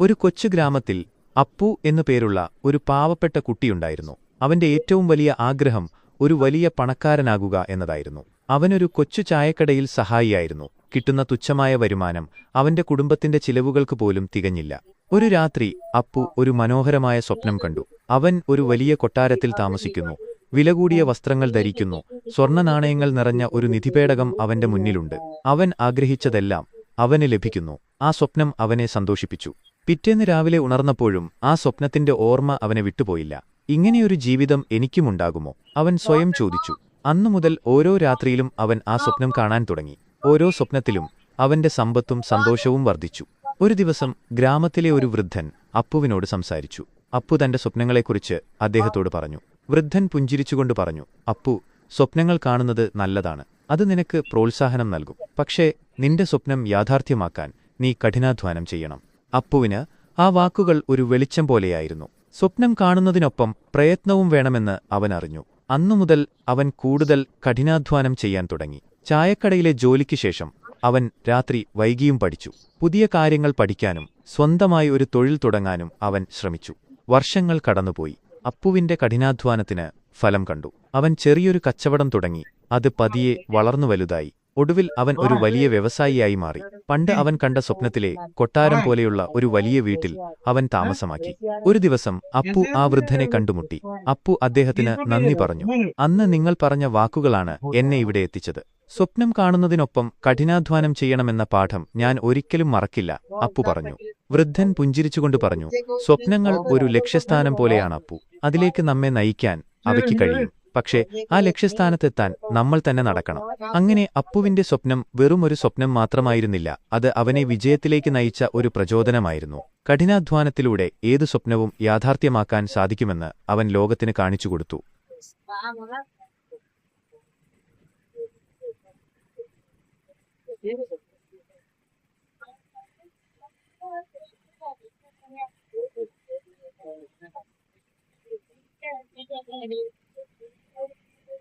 ഒരു കൊച്ചു ഗ്രാമത്തിൽ അപ്പു എന്നു പേരുള്ള ഒരു പാവപ്പെട്ട കുട്ടിയുണ്ടായിരുന്നു. അവന്റെ ഏറ്റവും വലിയ ആഗ്രഹം ഒരു വലിയ പണക്കാരനാകുക എന്നതായിരുന്നു. അവനൊരു കൊച്ചു ചായക്കടയിൽ സഹായിയായിരുന്നു. കിട്ടുന്ന തുച്ഛമായ വരുമാനം അവന്റെ കുടുംബത്തിന്റെ ചിലവുകൾക്ക് പോലും തികഞ്ഞില്ല. ഒരു രാത്രി അപ്പു ഒരു മനോഹരമായ സ്വപ്നം കണ്ടു. അവൻ ഒരു വലിയ കൊട്ടാരത്തിൽ താമസിക്കുന്നു. വില കൂടിയ വസ്ത്രങ്ങൾ ധരിക്കുന്നു. സ്വർണ നാണയങ്ങൾ നിറഞ്ഞ ഒരു നിധിപേടകം അവന്റെ മുന്നിലുണ്ട്. അവൻ ആഗ്രഹിച്ചതെല്ലാം അവന് ലഭിക്കുന്നു. ആ സ്വപ്നം അവനെ സന്തോഷിപ്പിച്ചു. പിറ്റേന്ന് രാവിലെ ഉണർന്നപ്പോഴും ആ സ്വപ്നത്തിന്റെ ഓർമ്മ അവനെ വിട്ടുപോയില്ല. ഇങ്ങനെയൊരു ജീവിതം എനിക്കുമുണ്ടാകുമോ? അവൻ സ്വയം ചോദിച്ചു. അന്നുമുതൽ ഓരോ രാത്രിയിലും അവൻ ആ സ്വപ്നം കാണാൻ തുടങ്ങി. ഓരോ സ്വപ്നത്തിലും അവന്റെ സമ്പത്തും സന്തോഷവും വർദ്ധിച്ചു. ഒരു ദിവസം ഗ്രാമത്തിലെ ഒരു വൃദ്ധൻ അപ്പുവിനോട് സംസാരിച്ചു. അപ്പു തന്റെ സ്വപ്നങ്ങളെക്കുറിച്ച് അദ്ദേഹത്തോട് പറഞ്ഞു. വൃദ്ധൻ പുഞ്ചിരിച്ചുകൊണ്ട് പറഞ്ഞു അപ്പു സ്വപ്നങ്ങൾ കാണുന്നത് നല്ലതാണ്. അത് നിനക്ക് പ്രോത്സാഹനം നൽകും. പക്ഷേ നിന്റെ സ്വപ്നം യാഥാർത്ഥ്യമാക്കാൻ നീ കഠിനാധ്വാനം ചെയ്യണം. അപ്പുവിന് ആ വാക്കുകൾ ഒരു വെളിച്ചം പോലെയായിരുന്നു. സ്വപ്നം കാണുന്നതിനൊപ്പം പ്രയത്നവും വേണമെന്ന് അവൻ അറിഞ്ഞു. അന്നുമുതൽ അവൻ കൂടുതൽ കഠിനാധ്വാനം ചെയ്യാൻ തുടങ്ങി. ചായക്കടയിലെ ജോലിക്ക് ശേഷം അവൻ രാത്രി വൈകിയും പഠിച്ചു. പുതിയ കാര്യങ്ങൾ പഠിക്കാനും സ്വന്തമായി ഒരു തൊഴിൽ തുടങ്ങാനും അവൻ ശ്രമിച്ചു. വർഷങ്ങൾ കടന്നുപോയി. അപ്പുവിന്റെ കഠിനാധ്വാനത്തിന് ഫലം കണ്ടു. അവൻ ചെറിയൊരു കച്ചവടം തുടങ്ങി. അത് പതിയെ വളർന്നു വലുതായി. ഒടുവിൽ അവൻ ഒരു വലിയ വ്യവസായിയായി മാറി. പണ്ട് അവൻ കണ്ട സ്വപ്നത്തിലെ കൊട്ടാരം പോലെയുള്ള ഒരു വലിയ വീട്ടിൽ അവൻ താമസമാക്കി. ഒരു ദിവസം അപ്പു ആ വൃദ്ധനെ കണ്ടുമുട്ടി. അപ്പു അദ്ദേഹത്തിന് നന്ദി പറഞ്ഞു. അന്ന് നിങ്ങൾ പറഞ്ഞ വാക്കുകളാണ് എന്നെ ഇവിടെ എത്തിച്ചത്. സ്വപ്നം കാണുന്നതിനൊപ്പം കഠിനാധ്വാനം ചെയ്യണമെന്ന പാഠം ഞാൻ ഒരിക്കലും മറക്കില്ല അപ്പു പറഞ്ഞു. വൃദ്ധൻ പുഞ്ചിരിച്ചുകൊണ്ട് പറഞ്ഞു സ്വപ്നങ്ങൾ ഒരു ലക്ഷ്യസ്ഥാനം പോലെയാണ് അപ്പു. അതിലേക്ക് നമ്മെ നയിക്കാൻ അവയ്ക്ക് കഴിയും. പക്ഷേ ആ ലക്ഷ്യസ്ഥാനത്തെത്താൻ നമ്മൾ തന്നെ നടക്കണം. അങ്ങനെ അപ്പുവിന്റെ സ്വപ്നം വെറും ഒരു സ്വപ്നം മാത്രമായിരുന്നില്ല. അത് അവനെ വിജയത്തിലേക്ക് നയിച്ച ഒരു പ്രചോദനമായിരുന്നു. കഠിനാധ്വാനത്തിലൂടെ ഏതു സ്വപ്നവും യാഥാർത്ഥ്യമാക്കാൻ സാധിക്കുമെന്ന് അവൻ ലോകത്തിന് കാണിച്ചുകൊടുത്തു